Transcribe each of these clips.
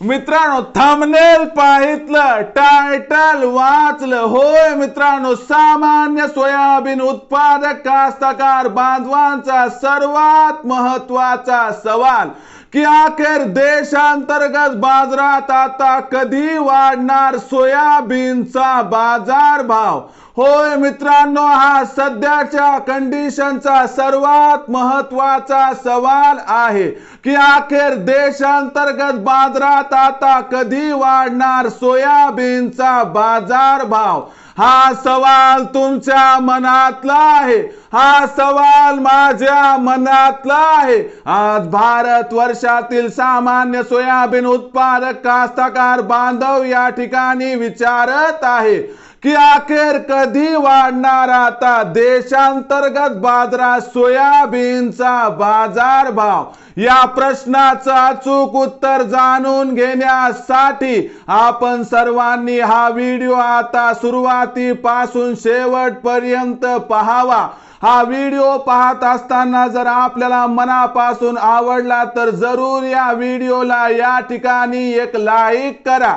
मित्रांनो thumbnail पाहितलं title वाचलं. होय मित्रांनो सामान्य सोयाबीन उत्पादक कास्तकार बांधवांचा सर्वात महत्त्वाचा सवाल की अखेर देशांतर्गत बाजारात आता कधी वाढणार सोयाबीनचा बाजार भाव होय मित्रांनो हा सध्याच्या कंडिशनचा सर्वात महत्त्वाचा सवाल आहे की अखेर देशांतर्गत बाजारात आता कधी वाढणार सोयाबीनचा बाजार भाव हा सवाल तुमच्या मनातला आहे. हा सवाल माझ्या मनातला आहे. आज भारत वर्षातील सामान्य सोयाबीन उत्पादक कास्तकार बांधव या ठिकाणी विचारत आहे. की अखेर कधी वाढणार आता देशांतर्गत बाजारात सोयाबीनचा बाजार भाव या प्रश्नाचं अचूक उत्तर जाणून घेण्यासाठी आपण सर्वांनी हा व्हिडिओ आता सुरुवातीपासून शेवटपर्यंत पहावा. हा व्हिडिओ पाहत असताना जर आपल्याला मनापासून आवडला तर जरूर या व्हिडिओला या ठिकाणी एक लाईक करा.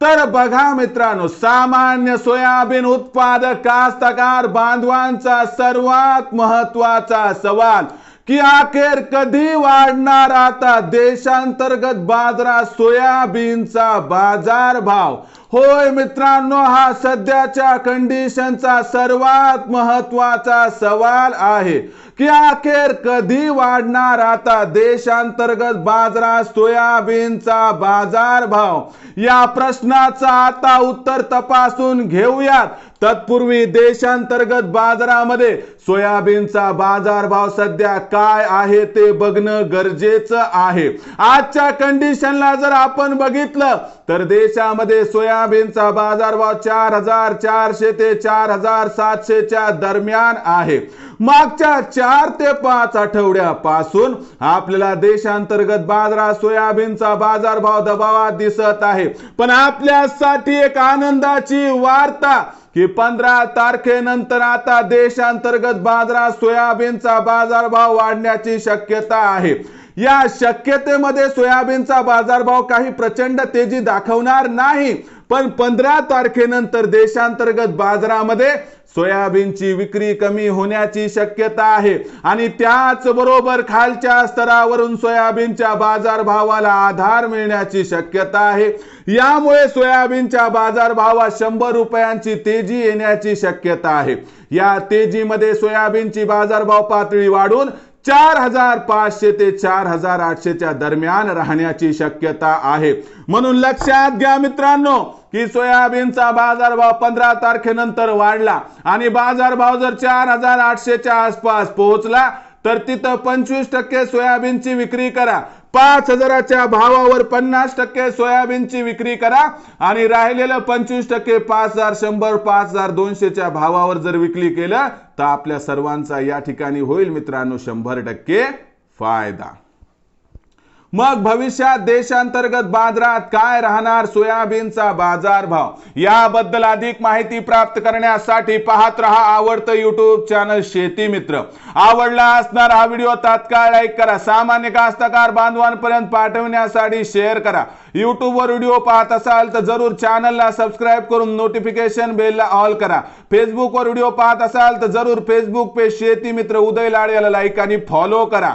तर बघा मित्रांनो सामान्य सोयाबीन उत्पादक कास्तकार बांधवांचा सर्वात महत्त्वाचा सवाल की अखेर कधी वाढणार आता देशांतर्गत बाजारात सोयाबीनचा बाजार भाव होय मित्रांनो हा सध्याच्या कंडिशनचा सर्वात महत्त्वाचा सवाल आहे की अखेर कधी वाढणार आता देशांतर्गत बाजारात सोयाबीनचा बाजार भाव या प्रश्नाचा आता उत्तर तपासून घेऊयात. तत्पूर्वी देशांतर्गत बाजारामध्ये सोयाबीनचा बाजारभाव सध्या काय आहे ते बघणं गरजेचं आहे. आजच्या कंडिशनला जर आपण बघितलं तर देशामध्ये सोयाबीनचा बाजारभाव चार हजार चारशे ते चार हजार सातशेच्या दरम्यान आहे. मागच्या चार ते पाच आठवड्यापासून आपल्याला देशांतर्गत बाजारात सोयाबीनचा बाजारभाव दबावात दिसत आहे. पण आपल्यासाठी एक आनंदाची वार्ता की पंधरा तारखेनंतर आता देशांतर्गत बाजारात सोयाबीनचा बाजारभाव वाढण्याची शक्यता आहे. या शक्यतेमध्ये सोयाबीनचा बाजारभाव काही प्रचंड तेजी दाखवणार नाही. पण पंधरा तारखेनंतर देशांतर्गत बाजारामध्ये सोयाबीनची विक्री कमी होण्याची शक्यता आहे. आणि त्याचबरोबर खालच्या स्तरावरून सोयाबीनच्या बाजारभावाला आधार मिळण्याची शक्यता आहे. यामुळे सोयाबीनच्या बाजारभावात शंभर रुपयांची तेजी येण्याची शक्यता आहे. या तेजीमध्ये सोयाबीनची बाजारभाव पातळी वाढून चार हजार पाचशे ते चार हजार आठशेच्या दरम्यान राहण्याची शक्यता आहे. म्हणून लक्षात घ्या मित्रांनो की सोयाबीनचा बाजारभाव पंधरा तारखेनंतर वाढला आणि बाजारभाव जर चार हजार आठशेच्या आसपास पोहोचला तर तिथं पंचवीस टक्के सोयाबीनची विक्री करा. पाच हजाराच्या भावावर पन्नास टक्के सोयाबीनची विक्री करा आणि राहिलेलं पंचवीस टक्के पाच हजार शंभर पाच हजार दोनशेच्या भावावर जर विक्री केलं तर आपल्या सर्वांचा या ठिकाणी होईल मित्रांनो शंभर टक्के फायदा. मग भविष्यात देशांतर्गत बाजारात काय राहणार? सोयाबीनचा बाजारभाव. याबद्दल अधिक माहिती प्राप्त करण्यासाठी पाहत रहा आवडतं युट्यूब चॅनल शेती मित्र. आवडला असणार हा व्हिडिओ तात्काळ लाईक करा. सामान्य कास्तकार बांधवांपर्यंत पाठवण्यासाठी शेअर करा. युट्यूबवर व्हिडिओ पाहत असाल तर जरूर चॅनलला सबस्क्राईब करून नोटिफिकेशन बेलला ऑल करा. फेसबुकवर व्हिडिओ पाहत असाल तर जरूर फेसबुक पेज शेती मित्र उदय लाड याला लाईक आणि फॉलो करा.